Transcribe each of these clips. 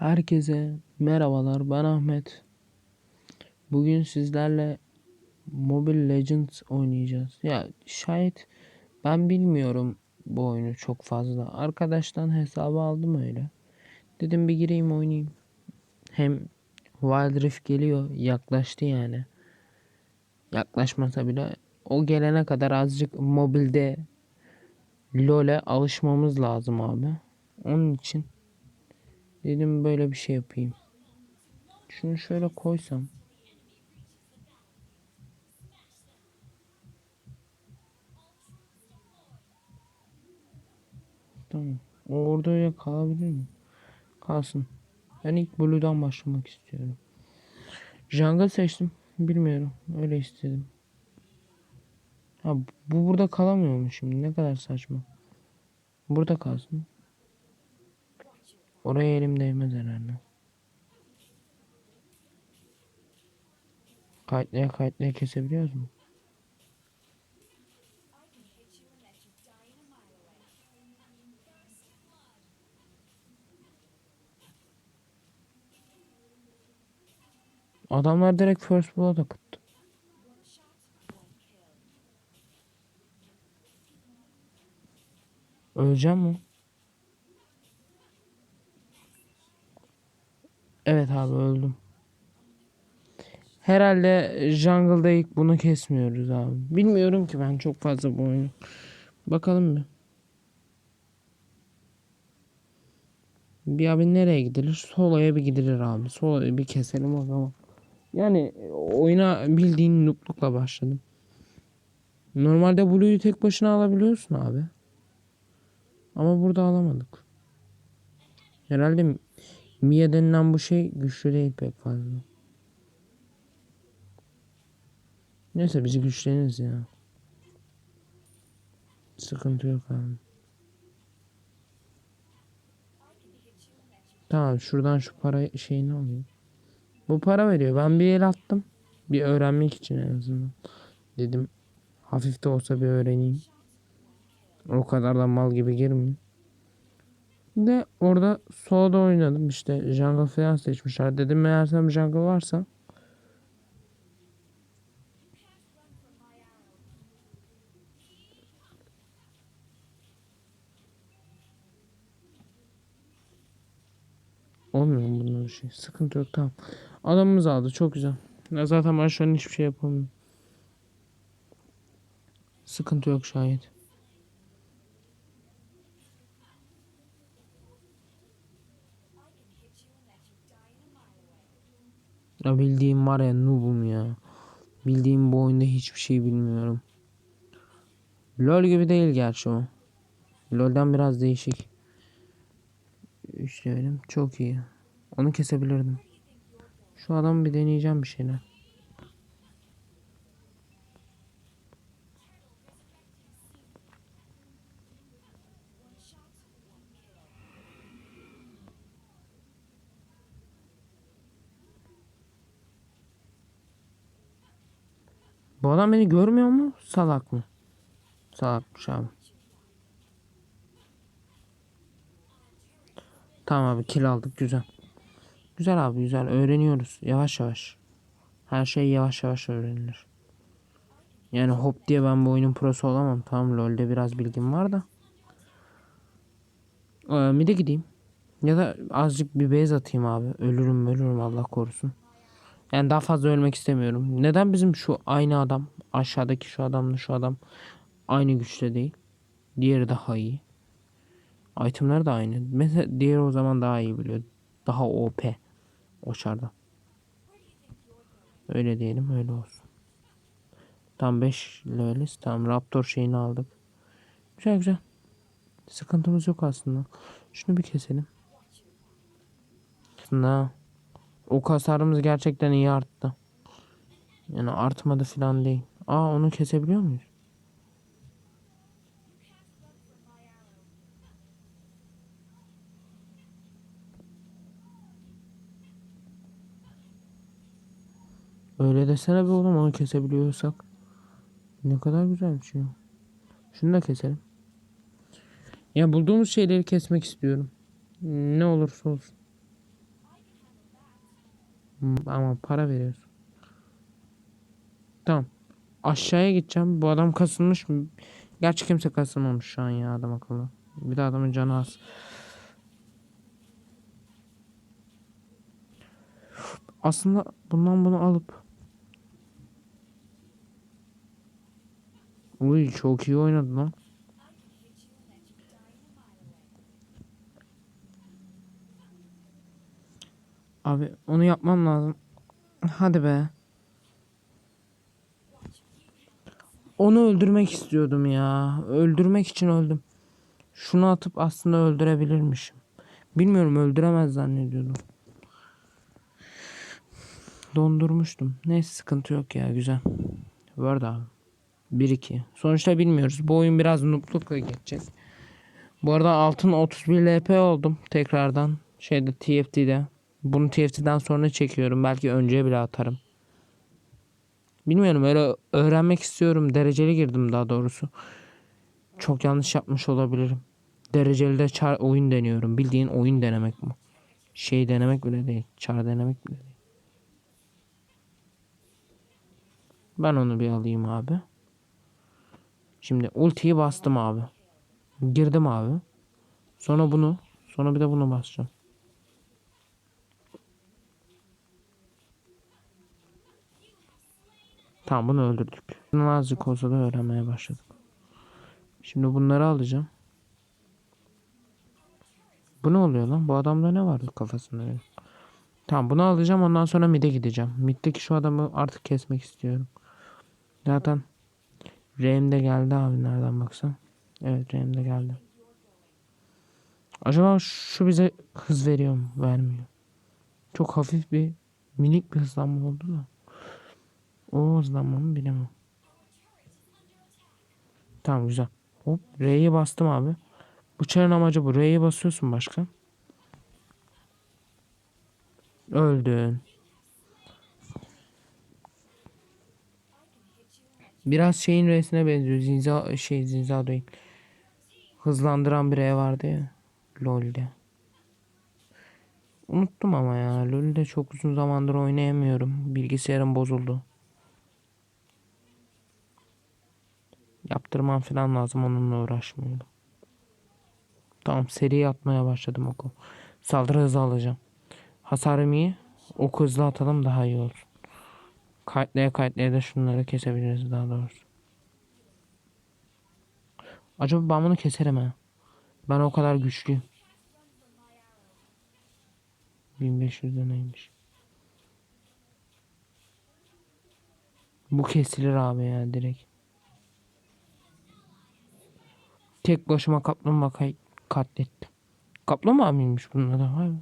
Herkese merhabalar ben Ahmet. Bugün sizlerle Mobile Legends oynayacağız. Ya şayet ben bilmiyorum bu oyunu çok fazla. Arkadaştan hesabı aldım öyle. Dedim bir gireyim oynayayım. Hem Wild Rift geliyor yaklaştı yani. Yaklaşmasa bile o gelene kadar azıcık mobilde LoL'e alışmamız lazım abi. Onun için Dedim böyle bir şey yapayım. Şunu şöyle koysam. Tamam. Orada öyle kalabilir mi? Kalsın. Ben ilk Blue'dan başlamak istiyorum. Jungle seçtim. Bilmiyorum. Öyle istedim. Ha bu burada kalamıyor mu şimdi? Ne kadar saçma. Burada kalsın. Oraya elim değmez herhalde. Kayıtlaya kayıtlaya kesebiliyoruz mu? Adamlar direkt first blood akıttı. Öleceğim mi? Evet abi öldüm. Herhalde jungle'da ilk bunu kesmiyoruz abi. Bilmiyorum ki ben çok fazla bu oyunu. Bakalım bir. Bir abi nereye gidilir? Solo'ya bir gidilir abi. Solo'yu bir keselim o zaman. Yani oyuna bildiğin nooblukla başladım. Normalde Blue'yu tek başına alabiliyorsun abi. Ama burada alamadık. Herhalde Mia denilen bu şey güçlü değil pek fazla. Neyse biz güçleniriz ya. Sıkıntı yok abi. Tamam şuradan şu para şeyini alayım. Bu para veriyor. Ben bir el attım. Bir öğrenmek için en azından. Dedim hafif de olsa bir öğreneyim. O kadar da mal gibi girmeyeyim. De orada solda oynadım işte jungle falan seçmişler. Dedim meğersem jungle varsa Olmuyor mu bunda bir şey? Sıkıntı yok tamam. Adamımız aldı çok güzel. Ya zaten ben şu an hiçbir şey yapamıyorum. Sıkıntı yok şayet. Ya bildiğim var ya noob'um ya. Bildiğim bu oyunda hiçbir şey bilmiyorum. LoL gibi değil gerçi o. LoL'den biraz değişik. İşleyelim. Çok iyi. Onu kesebilirdim. Şu adamı bir deneyeceğim bir şeyler. Bu adam beni görmüyor mu? Salak mı? Salakmış abi. Tamam abi kill aldık güzel. Güzel abi güzel öğreniyoruz yavaş yavaş. Her şey yavaş yavaş öğrenilir. Yani hop diye ben bu oyunun prosu olamam. Tamam LoL'de biraz bilgim var da. Ee, bir de gideyim. Ya da azıcık bir base atayım abi. Ölürüm ölürüm Allah korusun. Yani daha fazla ölmek istemiyorum. Neden bizim şu aynı adam aşağıdaki şu adamla şu adam aynı güçte değil? Diğeri daha iyi. Itemler de aynı. Mesela diğeri o zaman daha iyi biliyor. Daha OP. O çarda. Öyle diyelim öyle olsun. Tam 5 leveliz. Tam Raptor şeyini aldık. Güzel güzel. Sıkıntımız yok aslında. Şunu bir keselim. Aslında o hasarımız gerçekten iyi arttı. Yani artmadı falan değil. Aa onu kesebiliyor muyuz? Öyle desene be oğlum onu kesebiliyorsak. Ne kadar güzel bir şey. Şunu da keselim. Ya bulduğumuz şeyleri kesmek istiyorum. Ne olursa olsun. Ama para veriyorsun. Tamam. Aşağıya gideceğim. Bu adam kasılmış mı? Gerçi kimse kasılmamış şu an ya adam akıllı. Bir de adamın canı az. Aslında bundan bunu alıp Uy çok iyi oynadı lan. Abi onu yapmam lazım. Hadi be. Onu öldürmek istiyordum ya. Öldürmek için öldüm. Şunu atıp aslında öldürebilirmişim. Bilmiyorum öldüremez zannediyordum. Dondurmuştum. Neyse sıkıntı yok ya güzel. Word abi. 1-2. Sonuçta bilmiyoruz. Bu oyun biraz nooblukla geçecek. Bu arada altın 31 LP oldum tekrardan. Şeyde TFT'de. Bunu TFT'den sonra çekiyorum. Belki önce bile atarım. Bilmiyorum öyle öğrenmek istiyorum. Dereceli girdim daha doğrusu. Çok yanlış yapmış olabilirim. Dereceli de çar oyun deniyorum. Bildiğin oyun denemek bu. Şey denemek bile değil. Çar denemek bile değil. Ben onu bir alayım abi. Şimdi ultiyi bastım abi. Girdim abi. Sonra bunu. Sonra bir de bunu basacağım. Tamam bunu öldürdük. Bunu azıcık olsa da öğrenmeye başladık. Şimdi bunları alacağım. Bu ne oluyor lan? Bu adamda ne vardı kafasında? Tamam bunu alacağım ondan sonra mid'e gideceğim. Mid'deki şu adamı artık kesmek istiyorum. Zaten Rem de geldi abi nereden baksan. Evet Rem de geldi. Acaba şu bize hız veriyor mu? Vermiyor. Çok hafif bir minik bir hızlanma oldu da. O hızlanmamı bilemem. Tamam güzel. Hop R'ye bastım abi. Bıçağın amacı bu. R'ye basıyorsun başka. Öldün. Biraz şeyin R'sine benziyor. Zinza şey Zinza değil. Hızlandıran bir R vardı ya. LoL'de. Unuttum ama ya. LoL'de çok uzun zamandır oynayamıyorum. Bilgisayarım bozuldu. Yaptırmam falan lazım onunla uğraşmıyorum. Tamam seri atmaya başladım oku. Saldırı hızı alacağım. Hasarım iyi. Oku hızlı atalım daha iyi olur. Kayıtlaya kayıtlaya da şunları kesebiliriz daha doğrusu. Acaba ben bunu keserim ha. Ben o kadar güçlüyüm. 1500 de neymiş? Bu kesilir abi ya direkt. Tek başıma kaplumbağa kay- katlettim. Kaplumbağa mıymış bunun adı? Be.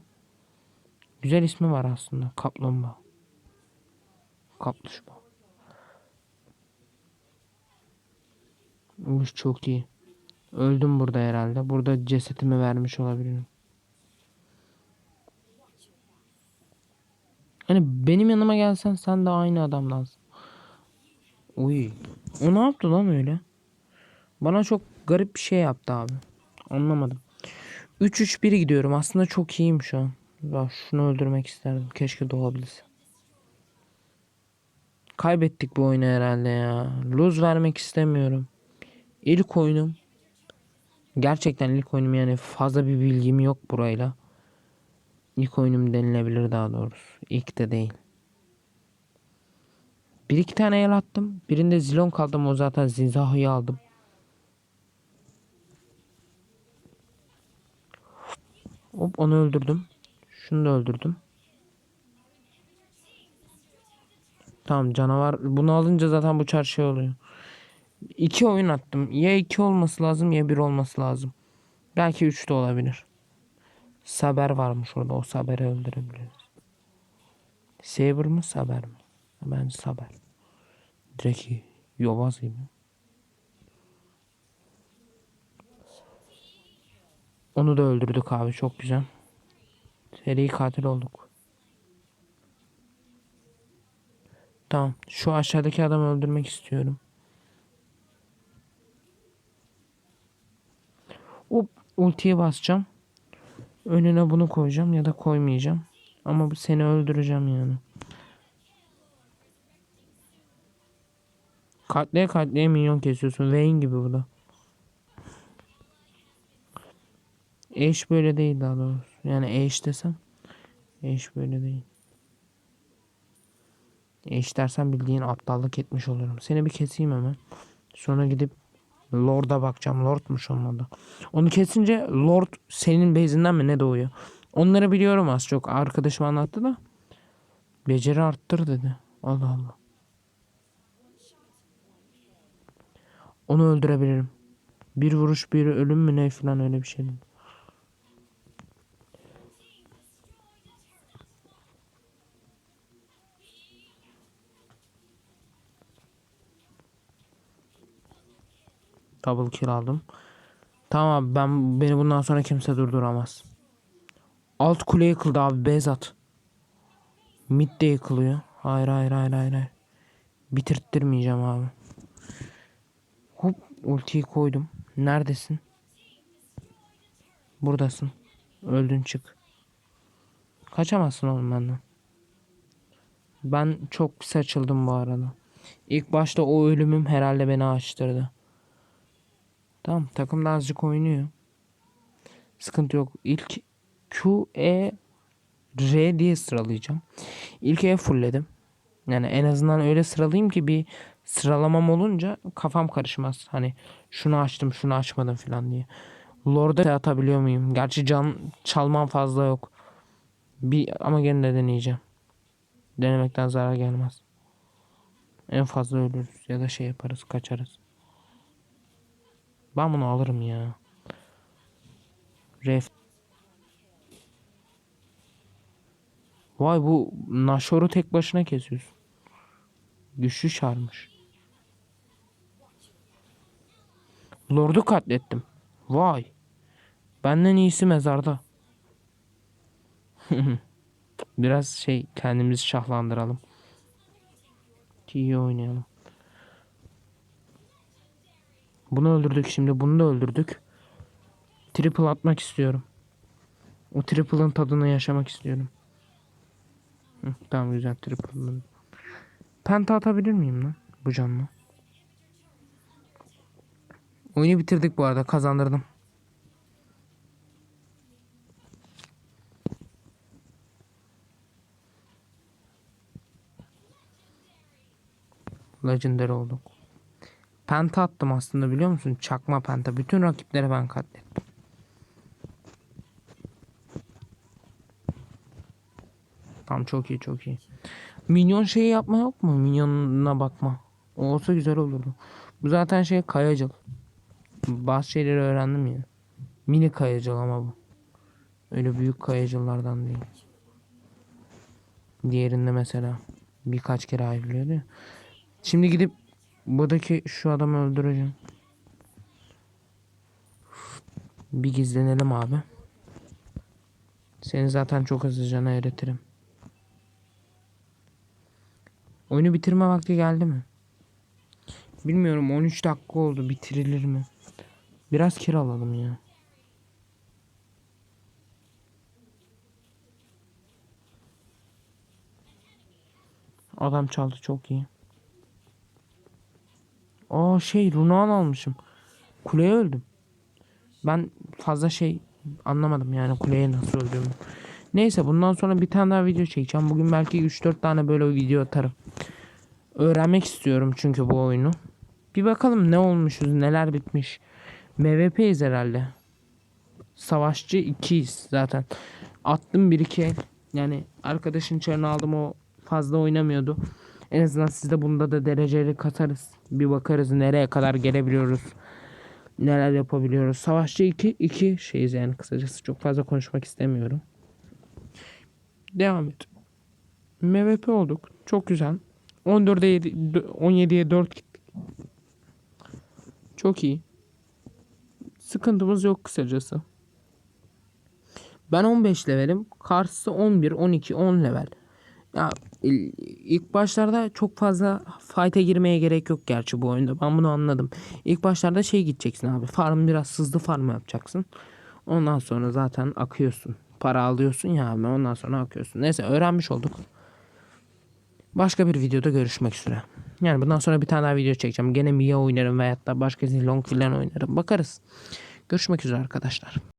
Güzel ismi var aslında. Kaplumbağa. Kapluşma. Bu çok iyi. Öldüm burada herhalde. Burada cesetimi vermiş olabilirim. Hani benim yanıma gelsen sen de aynı adamdansın. Uy. O ne yaptı lan öyle? Bana çok garip bir şey yaptı abi. Anlamadım. 3-3-1 gidiyorum. Aslında çok iyiyim şu an. Ya şunu öldürmek isterdim. Keşke doğabilse. Kaybettik bu oyunu herhalde ya. Lose vermek istemiyorum. İlk oyunum. Gerçekten ilk oyunum yani fazla bir bilgim yok burayla. İlk oyunum denilebilir daha doğrusu. İlk de değil. Bir iki tane el attım. Birinde zilon kaldım. O zaten Zinzaha'yı aldım. Hop onu öldürdüm. Şunu da öldürdüm. Tamam canavar. Bunu alınca zaten bu çarşı oluyor. İki oyun attım. Ya iki olması lazım ya bir olması lazım. Belki üç de olabilir. Saber varmış orada. O Saber'i öldürebiliriz. Saber mı Saber mi? Bence Saber. Direkt. Yobaz gibi. Onu da öldürdük abi çok güzel. Seri katil olduk. Tamam. Şu aşağıdaki adamı öldürmek istiyorum. Hop ultiye basacağım. Önüne bunu koyacağım ya da koymayacağım. Ama seni öldüreceğim yani. Katleye katleye minyon kesiyorsun. Vayne gibi bu da. Eş böyle değil daha doğrusu. Yani eş desem. Eş böyle değil. Eş dersen bildiğin aptallık etmiş olurum. Seni bir keseyim hemen. Sonra gidip Lord'a bakacağım. Lord'muş olmadı. Onu kesince Lord senin base'inden mi ne doğuyor? Onları biliyorum az çok. Arkadaşım anlattı da. Beceri arttır dedi. Allah Allah. Onu öldürebilirim. Bir vuruş bir ölüm mü ne falan öyle bir şey. dedi. Double kill aldım. Tamam abi ben beni bundan sonra kimse durduramaz. Alt kule yıkıldı abi Bezat. Mid de yıkılıyor. Hayır hayır hayır hayır. hayır. Bitirttirmeyeceğim abi. Hop ultiyi koydum. Neredesin? Buradasın. Öldün çık. Kaçamazsın oğlum benden. Ben çok saçıldım bu arada. İlk başta o ölümüm herhalde beni açtırdı. Tamam takım da azıcık oynuyor. Sıkıntı yok. İlk Q, E, R diye sıralayacağım. İlk E fullledim. Yani en azından öyle sıralayayım ki bir sıralamam olunca kafam karışmaz. Hani şunu açtım şunu açmadım falan diye. Lord'a atabiliyor muyum? Gerçi can çalmam fazla yok. Bir ama gene de deneyeceğim. Denemekten zarar gelmez. En fazla ölürüz ya da şey yaparız kaçarız. Ben bunu alırım ya. Ref. Vay bu Nashor'u tek başına kesiyorsun. Güçlü çarmış. Lord'u katlettim. Vay. Benden iyisi mezarda. Biraz şey kendimizi şahlandıralım. İyi oynayalım. Bunu öldürdük şimdi bunu da öldürdük. Triple atmak istiyorum. O triple'ın tadını yaşamak istiyorum. Hı, tamam güzel triple'ın. Penta atabilir miyim lan bu canlı? Oyunu bitirdik bu arada kazandırdım. Legendary olduk. Penta attım aslında biliyor musun? Çakma penta. Bütün rakipleri ben katlettim. Tamam çok iyi çok iyi. Minyon şeyi yapma yok mu? Minyonuna bakma. O olsa güzel olurdu. Bu zaten şey kayacıl. Bazı şeyleri öğrendim ya. Mini kayacıl ama bu. Öyle büyük kayacıllardan değil. Diğerinde mesela birkaç kere ayrılıyordu. Şimdi gidip buradaki şu adamı öldüreceğim. Bir gizlenelim abi. Seni zaten çok hızlıca eritirim. Oyunu bitirme vakti geldi mi? Bilmiyorum 13 dakika oldu bitirilir mi? Biraz kiralalım ya. Adam çaldı çok iyi. Aa şey Runaan almışım. Kuleye öldüm. Ben fazla şey anlamadım yani kuleye nasıl öldüğümü. Neyse bundan sonra bir tane daha video çekeceğim. Bugün belki 3-4 tane böyle video atarım. Öğrenmek istiyorum çünkü bu oyunu. Bir bakalım ne olmuşuz, neler bitmiş. MVP'yiz herhalde. Savaşçı 2'yiz zaten. Attım 1-2 el. Yani arkadaşın çarını aldım o fazla oynamıyordu. En azından sizde bunda da dereceli katarız. Bir bakarız nereye kadar gelebiliyoruz. Neler yapabiliyoruz. Savaşçı 2 2 şeyiz yani kısacası çok fazla konuşmak istemiyorum. Devam et. MVP olduk. Çok güzel. 14'e 7 17'ye 4 gittik. Çok iyi. Sıkıntımız yok kısacası. Ben 15 levelim. Karşısı 11, 12, 10 level. Ya ilk başlarda çok fazla fight'e girmeye gerek yok gerçi bu oyunda. Ben bunu anladım. İlk başlarda şey gideceksin abi. Farm biraz hızlı farm yapacaksın. Ondan sonra zaten akıyorsun. Para alıyorsun ya abi. Ondan sonra akıyorsun. Neyse öğrenmiş olduk. Başka bir videoda görüşmek üzere. Yani bundan sonra bir tane daha video çekeceğim. Gene Mia oynarım veyahut da başka Zilong falan oynarım. Bakarız. Görüşmek üzere arkadaşlar.